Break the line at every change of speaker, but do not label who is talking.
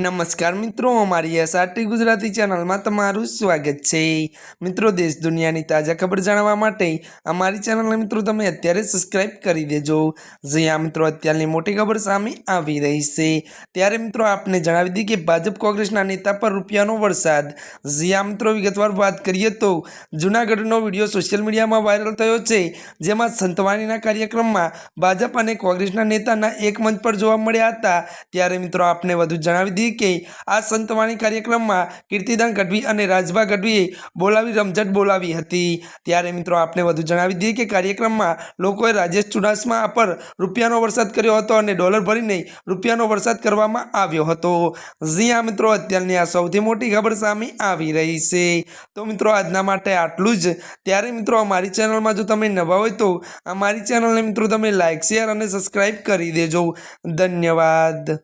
નમસ્કાર મિત્રો, અમારી એસઆરટી ગુજરાતી ચેનલમાં તમારું સ્વાગત છે. મિત્રો, દેશ દુનિયાની તાજા ખબર જાણવા માટે અમારી ચેનલને મિત્રો તમે અત્યારે સબસ્ક્રાઈબ કરી દેજો. જ્યાં મિત્રો, અત્યારની મોટી ખબર સામે આવી રહી છે. ત્યારે મિત્રો, આપને જણાવી દઈએ કે ભાજપ કોંગ્રેસના નેતા પર રૂપિયાનો વરસાદ. જ્યાં મિત્રો, વિગતવાર વાત કરીએ તો જૂનાગઢનો વીડિયો સોશિયલ મીડિયામાં વાયરલ થયો છે, જેમાં સંતવાણીના કાર્યક્રમમાં ભાજપ અને કોંગ્રેસના નેતાના એક મંચ પર જોવા મળ્યા હતા. ત્યારે મિત્રો, આપને વધુ જણાવી દઈએ કે આ સંતવાણી કાર્યક્રમમાં કીર્તિદાન ગઢવી અને રાજભા ગઢવીએ બોલાવી, રમઝટ બોલાવી હતી. ત્યારે મિત્રો આપણે વધુ જણાવી દઈએ કે કાર્યક્રમમાં લોકોએ રાજેશ ચુડાસમા પર રૂપિયાનો વરસાદ કર્યો હતો અને ડોલર ભરીને રૂપિયાનો વરસાદ કરવામાં આવ્યો હતો. જ્યાં મિત્રો, અત્યારની આ સૌથી મોટી ખબર સામે આવી રહી છે. તો મિત્રો, આજના માટે આટલું જ. ત્યારે મિત્રો, અમારી ચેનલમાં જો તમે નવા હોય તો અમારી ચેનલને મિત્રો તમે લાઇક શેર અને સબસ્ક્રાઈબ કરી દેજો. ધન્યવાદ.